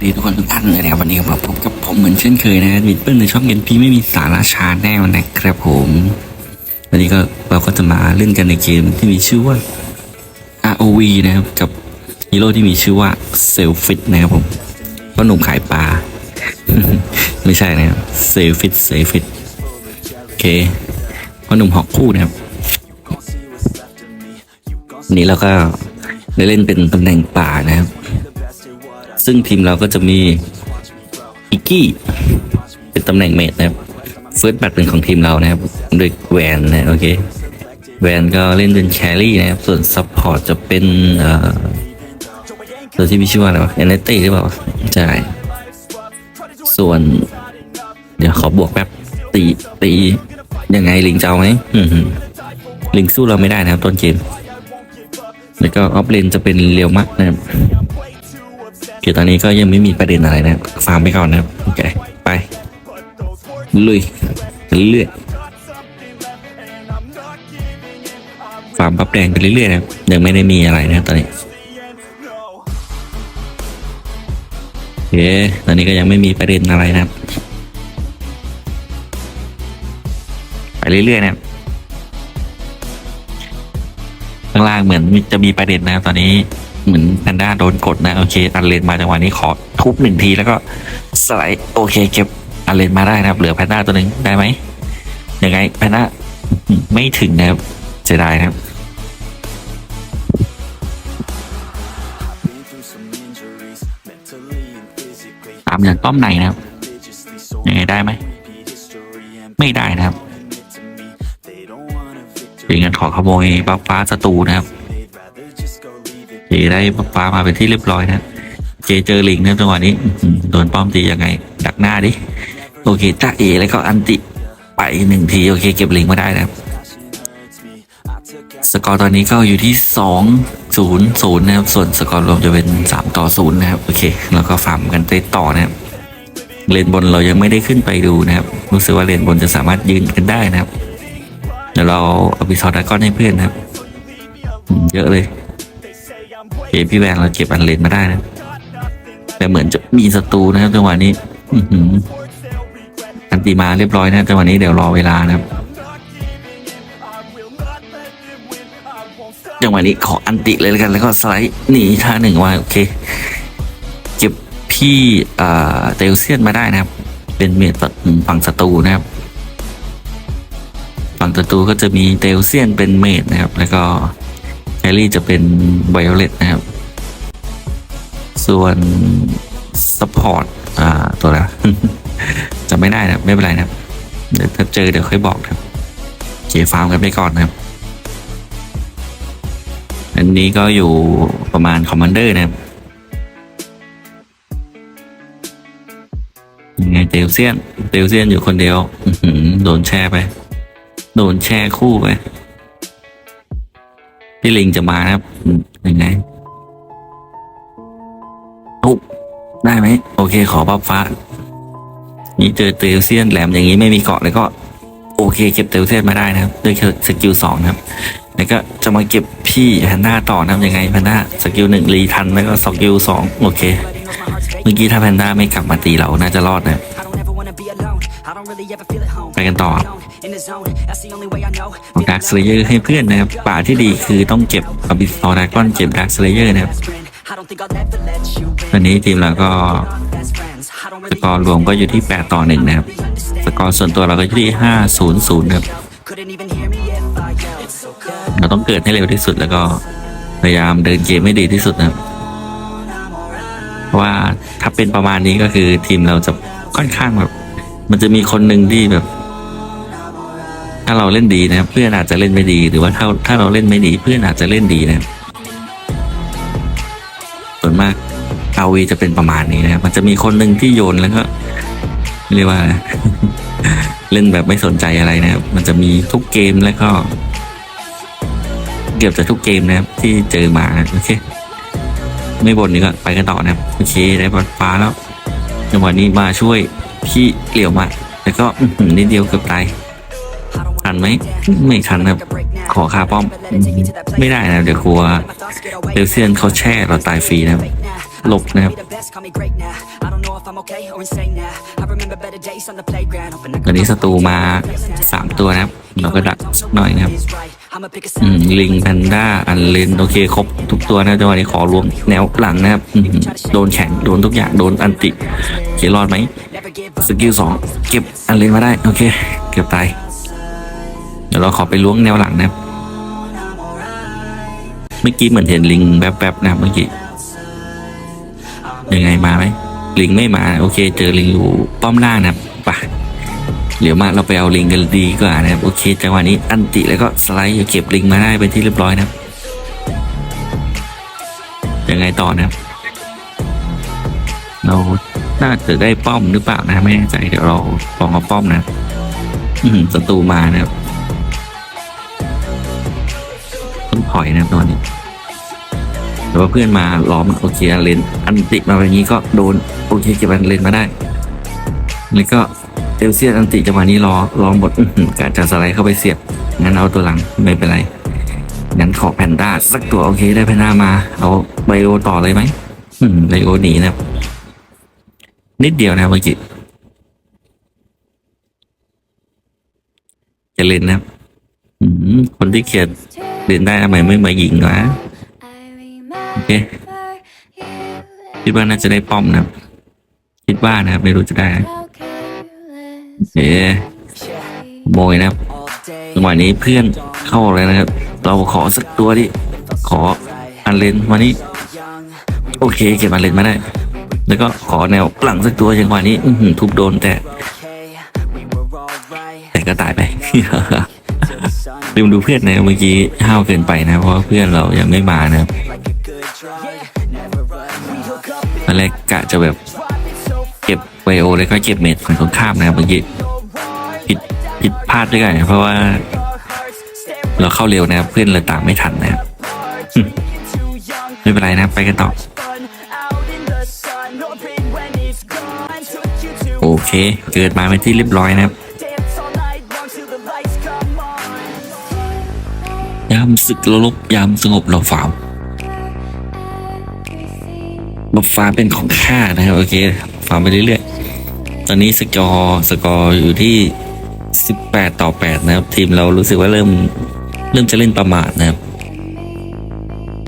สวัสดีทุกคนทุกท่านเลยนะครับวันนี้มาพบกับผมเหมือนเช่นเคยนะวิดเปิ้ลในช่องเกมพีไม่มีสาระชาแนลนะครับผมวันนี้ก็เราก็จะมาเล่นกันในเกมที่มีชื่อว่า ROV นะครับกับฮีโร่ที่มีชื่อว่าเซลฟิตนะครับผมก็หนุ่มขายปลาไม่ใช่นะครับเซลฟิตเซลฟิตโอเคก็หนุ่มหอกคู่นะครับนนี้เราก็ได้เล่นเป็นตำแหน่งป่านะครับ ซึ่งทีมเราก็จะมีอิกกี้เป็นตำแหน่งเมดนะครับเฟิร์สแบัตเป็นของทีมเรานะครับด้วยแวนนะโอเคแวนก็เล่นเป็นแครี่นะครับ ส่วนซัพพอร์ตจะเป็นเอ่อตัวที่มีชื่อว่าอะไรวะเอเนตี้หรือเปล่าใช่ส่วน เดี๋ยวขอบวกแป๊บตีตียังไงลิงจะเอาไหมลิงสู้เราไม่ได้นะครับต้นเกมแล้วก็ออฟเลนจะเป็นเรียวมักนะครับ เกี่ยวตอนนี้ก็ยังไม่มีประเด็นอะไรนะฟาร์มไปก่อนนะโอเคไปลุยเรื่อยๆฟาร์มปับแดงไปเรื่อยๆนะยังไม่ได้มีอะไรนะตอนนี้โอเคตอนนี้ก็ยังไม่มีประเด็นอะไรนะไปเรื่อยๆนะข้างล่างเหมือนจะมีประเด็นนะครับตอนนี้ เหมือนแพนด้าโดนกดนะ โอเค อันเลนมาจังหวะนี้ขอทุบหนึ่งทีแล้วก็สไลด์โอเค เก็บอันเลนมาได้นะครับ เหลือแพนด้าตัวหนึ่งได้ไหมยังไงแพนด้าไม่ถึงนะครับเสียดายนะครับตามอย่างต้อมไหนนะครับยังไงได้ไหมไม่ได้นะครับเป็นเงินขอขโมยบัฟฟ้าศัตรูนะครับ เจได้ฟ้ามาเป็นที่เรียบร้อยนะเจเจอลิงนะจังหวะนี้โดนป้อมตียังไง ดักหน้าดิ โอเคจ้าเอแล้วก็อันติไปหนึ่งทีโอเค เก็บลิงมาได้นะสกอร์ตอนนี้ก็อยู่ที่สองศูนย์ศูนย์นะครับ ส่วนสกอร์รวมจะเป็นสามต่อศูนย์นะครับ โอเค แล้วก็ฟาร์มกันไปต่อนะครับเลนบนเรายังไม่ได้ขึ้นไปดูนะครับ รู้สึกว่าเลนบนจะสามารถยืนกันได้นะครับ เดี๋ยวเราเอาไปซอดดราก้อนให้เพื่อนนะครับ เยอะเลย เคพี่แวนเราเก็บอันเลนมาได้นะ แต่เหมือนจะมีศัตรูนะครับจังหวะนี้ อืออันตีมาเรียบร้อยนะจังหวะนี้เดี๋ยวรอเวลานะครับจังหวะนี้ขออันติเลยแล้วกันแล้วก็สไลด์หนีท่าหนึ่งว่าโอเค เก็บพี่อ่าเตลเซียนมาได้นะครับ เป็นเมดฝั่งศัตรูนะครับ ฝั่งศัตรูก็จะมีเตลเซียนเป็นเมดนะครับ แล้วก็ แฮร์รี่จะเป็นไวโอเลตนะครับ ส่วนสปอร์ตอ่าตัวละจะไม่ได้นะไม่เป็นไรนะครับเดี๋ยวถ้าเจอเดี๋ยวค่อยบอกครับเจฟาร์มกันไปก่อนนะครับ อันนี้ก็อยู่ประมาณคอมมานเดอร์นะครับยังไงเตลเซียนเตลเซียนอยู่คนเดียวโดนแช่ไป โดนแช่คู่ไป พี่ลิงจะมานะครับยังไงทุบได้ไหมโอเค ขอบัฟฟ้า นี่เจอเตลเซียนแหลมอย่างนี้ไม่มีเกาะเลยก็ โอเค เก็บเตลเซียนมาได้นะครับด้วยสกิลสองนะครับแล้วก็จะมาเก็บพี่แพนด้าต่อนะครับยังไงแพนด้าสกิลหนึ่งรีทันแล้วก็สกิลสองโอเค เมื่อกี้ถ้าแพนด้าไม่กลับมาตีเราน่าจะรอดนะ ไปกันต่อเอาดักสเลเยอร์ให้เพื่อนนะครับป่าที่ดีคือต้องเก็บอบิสอดากอนเก็บดักสเลเยอร์นะครับตอนนี้ทีมเราก็สกอร์รวมก็อยู่ที่ 8 ต่อ 1 นะครับ สกอร์ส่วนตัวเราก็อยู่ที่ 5 0 0นะครับ เราต้องเกิดให้เร็วที่สุดแล้วก็พยายามเดินเกมให้ดีที่สุดนะครับ เพราะว่าถ้าเป็นประมาณนี้ก็คือทีมเราจะค่อนข้างแบบ มันจะมีคนหนึ่งที่แบบ ถ้าเราเล่นดีนะครับเพื่อนอาจจะเล่นไม่ดี หรือว่าถ้าถ้าเราเล่นไม่ดี เพื่อนอาจจะเล่นดีนะครับส่วนมากอาวีจะเป็นประมาณนี้นะครับมันจะมีคนหนึ่งที่โยนแล้วก็เรียกว่า เล่นแบบไม่สนใจอะไรนะครับ มันจะมีทุกเกมแล้วก็ เกือบจะทุกเกมนะครับ ที่เจอมาโอเคไม่บ่นนี่ก็ไปกันต่อนะครับโอเคได้บอลฟ้าแล้วจังหวะนี้มาช่วย พี่เหลียวมาแล้วก็อื้อหือนิดเดียวเกือบตายทันไหมไม่ทันนะครับ ขอคาป้อม ไม่ได้นะ เดี๋ยวกลัวเดลเซียนเขาแช่เราตายฟรีนะครับหลบนะครับ the best, call me great now. I don't know if I'm okay or insane now. I remember better days on the playground. Hoping I ตอนนี้ศัตรูมาสามตัวนะครับ เราก็ดักสักหน่อยนะครับ is right. I'ma pick a อืม side. ลิงแพนด้าอันเลนโอเคครบทุกตัวนะจังหวะนี้ขอรวมแนวหลังนะครับอืมโดนแข็งโดนทุกอย่างโดนอันติโอเครอดไหม Never give up. สกิลสองเก็บอันเลนมาได้โอเค เกือบตายเดี๋ยวเราขอไปล้วงแนวหลังนะครับเมื่อกี้เหมือนเห็นลิงแป๊บๆนะครับเมื่อกี้ยังไงมาไหมลิงไม่มา โอเค เจอลิงอยู่ป้อมล่างนะครับไปะ เดี๋ยวมาเราไปเอาลิงกันดีกว่านะครับ โอเค จังหวะนี้อันติแล้วก็สไลด์เก็บลิงมาได้เป็นที่เรียบร้อยนะครับยังไงต่อนะครับ เราน่าจะได้ป้อมหรือเปล่านะไม่แน่ใจเดี๋ยวเราลองเอาป้อมนะ อืศัตรูมานะครับต้องถอยนะครับตอนนี้แต่ว่าเพื่อนมาล้อมโอเคอเลนอันติมาแบบนี้ก็โดนโอเคเก็บอันเลนมาได้ แล้วก็ เอลเซียนอันติจังหวะนี้รอรอล้อหือกะจะสไลด์เข้าไปเสียบ งั้นเอาตัวหลังไม่เป็นไร งั้นขอแพนด้าสักตัวโอเคได้แพนด้ามา เอาไบโอต่อเลยไหมไบโอหนีนะนิดเดียวนะเมื่อกี้จะเล่นนะคนที่เขียนเล่นได้ทำไมไม่มายิงวะโอเคคิดว่าน่าจะได้ป้อมนะ คิดว่านะครับไม่รู้จะได้นะ โอเคโมยนะครับจังหวะนี้เพื่อนเข้าเลยนะครับ เราขอสักตัวดิ ขออันเลนมานี่โอเคเก็บอันเลนมาได้ แล้วก็ขอแนวหลังสักตัวจังหวะนี้ อืทุบโดนแต่ แต่ก็ตายไปลืมดูเพื่อนนะเมื่อกี้ห้าวเกินไปนะเพราะเพื่อนเรายังไม่มานะครับตอนแรกกะจะแบบ เก็บไวโอแล้วก็เก็บเมดฝั่งตรงข้ามนะครับเมื่อกี้ผิดผิดพลาดด้วยกันเพราะว่า เราเข้าเร็วนะครับเพื่อนเลยตามไม่ทันนะครับไม่เป็นไรนะไปกันต่อ โอเคเกิดมาเป็นที่เรียบร้อยนะครับยามศึกเราลบยามสงบเราฝ่าบัฟฟ้าเป็นของข้านะครับโอเคฟาร์มไปเรื่อย อนนี้สกอร์สกอร์อยู่ที่ 18 ต่อ 8 นะครับ ทีมเรารู้สึกว่าเริ่ม เริ่มจะเล่นประมาทนะครับ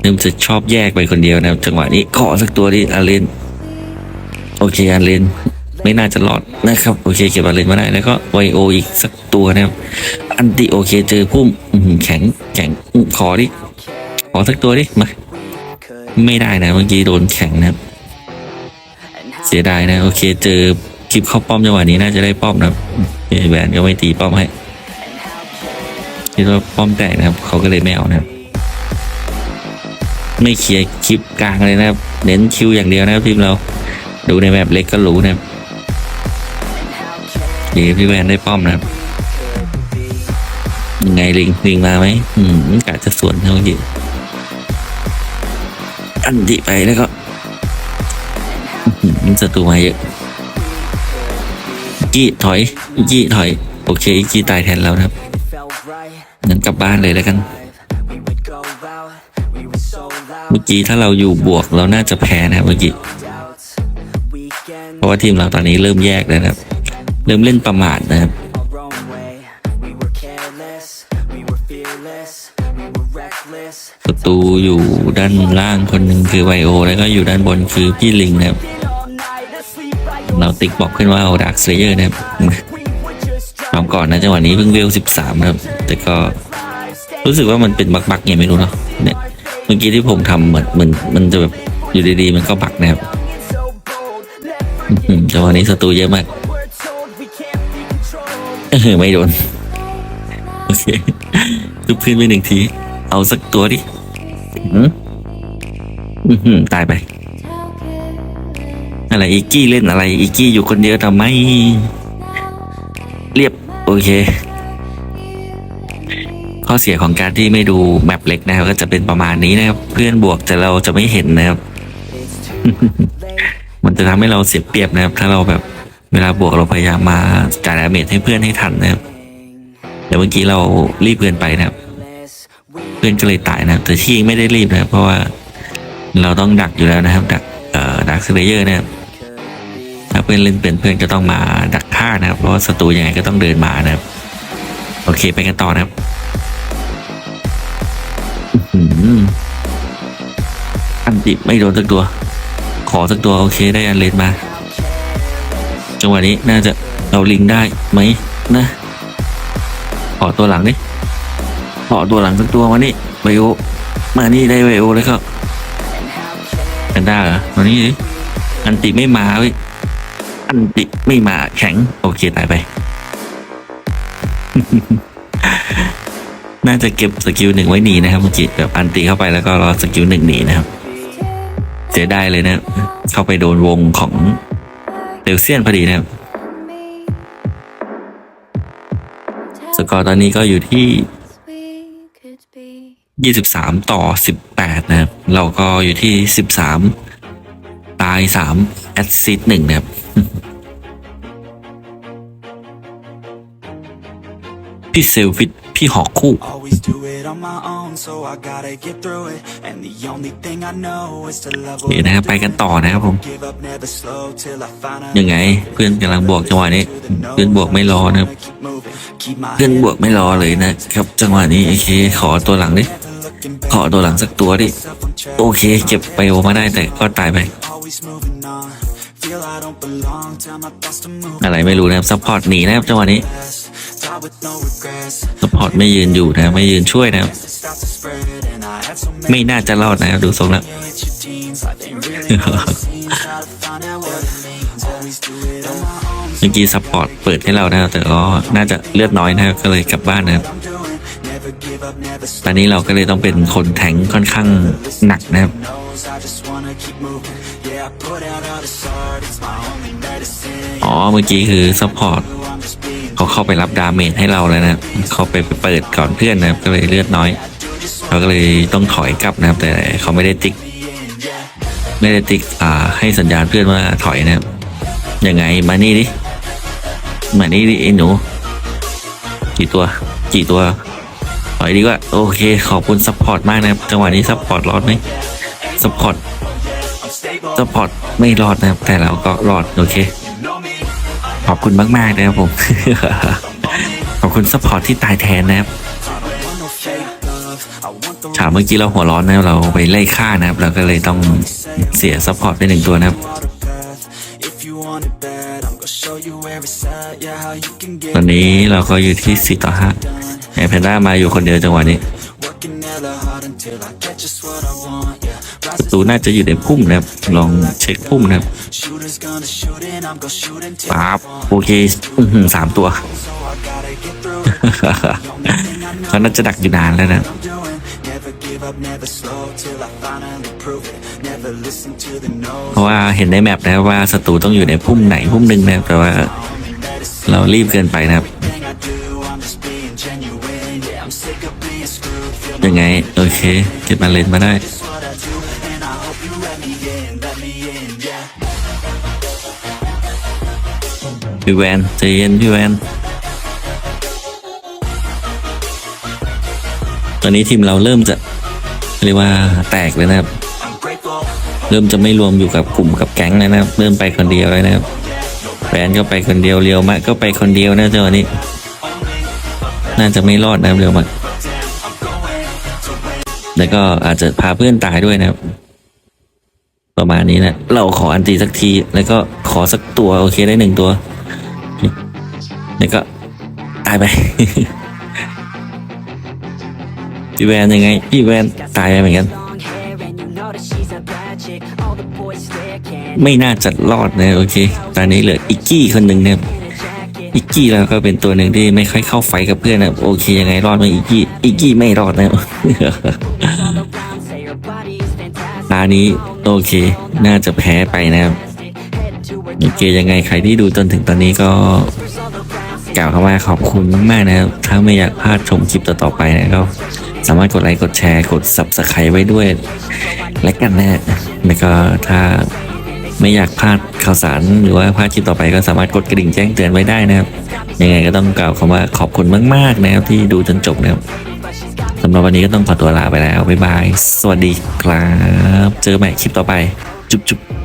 เริ่มจะชอบแยกไปคนเดียวนะครับ จังหวะนี้ขอสักตัวที่อาเลนโอเคอาเลนไม่น่าจะรอดนะครับ โอเคเก็บอาเลนมาได้แล้วก็ไวโออีกสักตัวนะครับ อันติโอเคเจอพุ่มแข็งแข็งขอดิขอสักตัวดิมาไม่ได้นะเมื่อกี้โดนแข็งนะครับ เสียดายนะ โอเคเจอ ลิปเข้าป้อมจังหวะนี้น่าจะได้ป้อมนะครับแหวนก็ไม่ตีป้อมให้คิดว่าป้อมแตกนะครับ เขาก็เลยไม่เอานะครับไม่เคลียร์คลิปกลางเลยนะครับ เน้นคิวอย่างเดียวนะครับทีมเรา ดูในแบบเล็กก็รู้นะครับดีพี่แวนได้ป้อมนะครับยังไงลิงลิงมาไหมอืมกะจะสวนเท่าเมื่อันดิไปแล้วก็อื้อหือศัตรูมาเยอะ กี้ถอยอีกกี้ถอย โอเคอีกกี้ตายแทนแล้วนะครับงั้นกลับบ้านเลยแล้วกันเมื่อกี้ถ้าเราอยู่บวกเราน่าจะแพ้นะครับเมื่อกี้เพราะว่าทีมเราตอนนี้เริ่มแยกแล้วนะครับ เริ่มเล่นประมาทนะครับ Our own way. We were careless. We were fearless. We were reckless. ศัตรูอยู่ด้านล่างคนหนึ่งคือไวโอ แล้วก็อยู่ด้านบนคือพี่ลิงนะครับ เราติ๊กบอกขึ้นว่าเอาดักเซเยอร์นะครับตามก่อนนะจังหวะนี้เพิ่งเวลสิบสามนะครับแต่ก็รู้สึกว่ามันเป็นบักๆไงไม่รู้เนาะเนี่ยเมื่อกี้ที่ผมทำเหมือนมันมันจะแบบอยู่ดีๆมันก็บักนะครับจังหวะนี้ศัตรูเยอะมากเออไม่โดนโอเคทุบพื้นไปหนึ่งที เอาสักตัวดิตายไป อะไรอีกกี้เล่นอะไรอีกกี้อยู่คนเดียวทำไม เรียบโอเค ข้อเสียของการที่ไม่ดูแมปเล็กนะครับ ก็จะเป็นประมาณนี้นะครับ เพื่อนบวกแต่เราจะไม่เห็นนะครับ มันจะทำให้เราเสียเปรียบนะครับ ถ้าเราแบบเวลาบวกเราพยายามมาจ่ายดาเมจให้เพื่อนให้ทันนะครับแต่เมื่อกี้เรารีบเกินไปนะครับ เพื่อนก็เลยตายนะครับ แต่ที่ไม่ได้รีบนะครับเพราะว่าเราต้องดักอยู่แล้วนะครับ ดักเอ่อดักสเลเยอร์นะครับ ถ้าเพื่อนเล่นเป็นเพื่อนก็ต้องมาดักฆ่านะครับ เพราะว่าศัตรูยังไงก็ต้องเดินมานะครับ โอเคไปกันต่อนะครับอันติไม่โดนสักตัว ขอสักตัวโอเคได้อันเลนมา จังหวะนี้น่าจะเอาลิงได้ไหมนะ ขอตัวหลังดิขอตัวหลังสักตัวมานี่ไบโอ มานี่ได้ไบโอแล้วก็แพนด้าเหรอมานี่ดิอันติไม่มาเว้ย อันติไม่มาแข็ง โอเค ตายไป น่าจะเก็บสกิลหนึ่งไว้หนีนะครับเมื่อกี้แบบอันติเข้าไปแล้วก็รอสกิลหนึ่งหนีนะครับเสียได้เลยนะ เข้าไปโดนวงของเดลเซียนพอดีนะครับสกอร์ตอนนี้ก็อยู่ที่ 23 ต่อ 18 นะครับ เราก็อยู่ที่ 13 ตาย 3 แอดซิด1นะครับพี่เซลฟิตพี่หอกคู่ Always do it on my own, so I gotta get through it. And the only thing I know is to love โอเคนะครับไปกันต่อนะครับผม Give up, never slow till I find ยังไงเพื่อนกำลังบวกจังหวะนี้ เพื่อนบวกไม่รอนะครับ keep moving, keep my เพื่อนบวกไม่รอเลยนะครับ จังหวะนี้โอเคขอตัวหลังดิ looking ขอตัวหลังสักตัวดิ โอเคเก็บไปโอมาได้แต่ก็ตายไป always moving on. Feel I don't belong, tell my thoughts to move อะไรไม่รู้นะครับซัพพอร์ตหนีนะครับจังหวะนี้ fast. Die with no regrets. ซัพพอร์ตไม่ยืนอยู่นะไม่ยืนช่วยนะครับ It starts to spread, and I had so many ไม่น่าจะรอดนะครับดูทรงแล้ว hits your teens, life ain't really what it seems. Try to find out what it means. Always do it on my own. เมื่อกี้ซัพพอร์ตเปิดให้เรานะครับแต่ก็น่าจะเลือดน้อยนะครับก็เลยกลับบ้านนะครับ I'm doing, never give up, never ตอนนี้เราก็เลยต้องเป็นคนแทงค์ค่อนข้างหนักนะครับ อ๋อเมื่อกี้คือซัพพอร์ตเขาเข้าไปรับดาเมจให้เราแล้วนะเขาไปเปิดก่อนเพื่อนนะครับก็เลยเลือดน้อยเราก็เลยต้องถอยกลับนะครับ แต่เขาไม่ได้ติ๊ก ไม่ได้ติ๊กอ่าให้สัญญาณเพื่อนว่าถอยนะครับยังไงมานี่ดิมานี่ดิไอ้หนู กี่ตัว กี่ตัวถอยดีกว่า โอเค ขอบคุณซัพพอร์ตมากนะครับจังหวะนี้ซัพพอร์ตรอดไหมซัพพอร์ต ซัพพอร์ตไม่รอดนะครับ แต่เราก็รอดโอเค ขอบคุณมากๆนะครับผม ขอบคุณซัพพอร์ตที่ตายแทนนะครับฉากเมื่อกี้เราหัวร้อนนะครับเราไปไล่ฆ่านะครับเราก็เลยต้องเสียซัพพอร์ตไปหนึ่งตัวนะครับตอนนี้เราก็อยู่ที่สี่ต่อห้าไอแพนด้ามาอยู่คนเดียวจังหวะนี้ ตูน่าจะอยู่ในพุ่มนะครับ ลองเช็คพุ่มนะครับปั๊บโอเคสามตัวเขาน่าจะดักอยู่นานแล้วนะ เพราะว่าเห็นในแมปนะว่าศัตรูต้องอยู่ในพุ่มไหนพุ่มหนึ่งนะแต่ว่าเรารีบเกินไปนะครับยังไง โอเค เก็บมาเล่นมาได้ พี่แวนใจเย็นพี่แวน ตอนนี้ทีมเราเริ่มจะเรียกว่าแตกเลยนะครับ เริ่มจะไม่รวมอยู่กับกลุ่มกับแก๊งแล้วนะครับ เริ่มไปคนเดียวแล้วนะครับแฟนก็ไปคนเดียวเรียวมะก็ไปคนเดียวนะเจ้าวันนี้ น่าจะไม่รอดนะครับเรียวมะแล้วก็อาจจะพาเพื่อนตายด้วยนะครับประมาณนี้นะ เราขออันตีสักที แล้วก็ขอสักตัว โอเคได้หนึ่งตัว แล้วก็ตายไป พี่แวนยังไง พี่แวนตายไปเหมือนกัน ไม่น่าจะรอดนะโอเค ตอนนี้เหลืออิกกี้คนหนึ่งนะครับอิกกี้เราก็เป็นตัวหนึ่งที่ไม่ค่อยเข้าไฟกับเพื่อนนะโอเคยังไงรอดไหมอิกกี้อิกกี้ไม่รอดนะตานี้โอเค น่าจะแพ้ไปนะครับโอเคยังไงใครที่ดูจนถึงตอนนี้ก็ กล่าวคำว่าขอบคุณมากๆนะครับ ถ้าไม่อยากพลาดชมคลิปต่อๆไปนะก็สามารถกดไลค์กดแชร์กด subscribe ไว้ด้วย และกันนะฮะแล้วก็ถ้าไม่อยากพลาดข่าวสารหรือว่าพลาดคลิปต่อไปก็สามารถกดกระดิ่งแจ้งเตือนไว้ได้นะครับ ยังไงก็ต้องกล่าวคำว่าขอบคุณมาก ๆ นะครับที่ดูจนจบนะครับสำหรับวันนี้ก็ต้องขอตัวลาไปแล้วบ๊ายบาย สวัสดีครับ เจอกันใหม่คลิปต่อไป จุ๊บจุ๊บ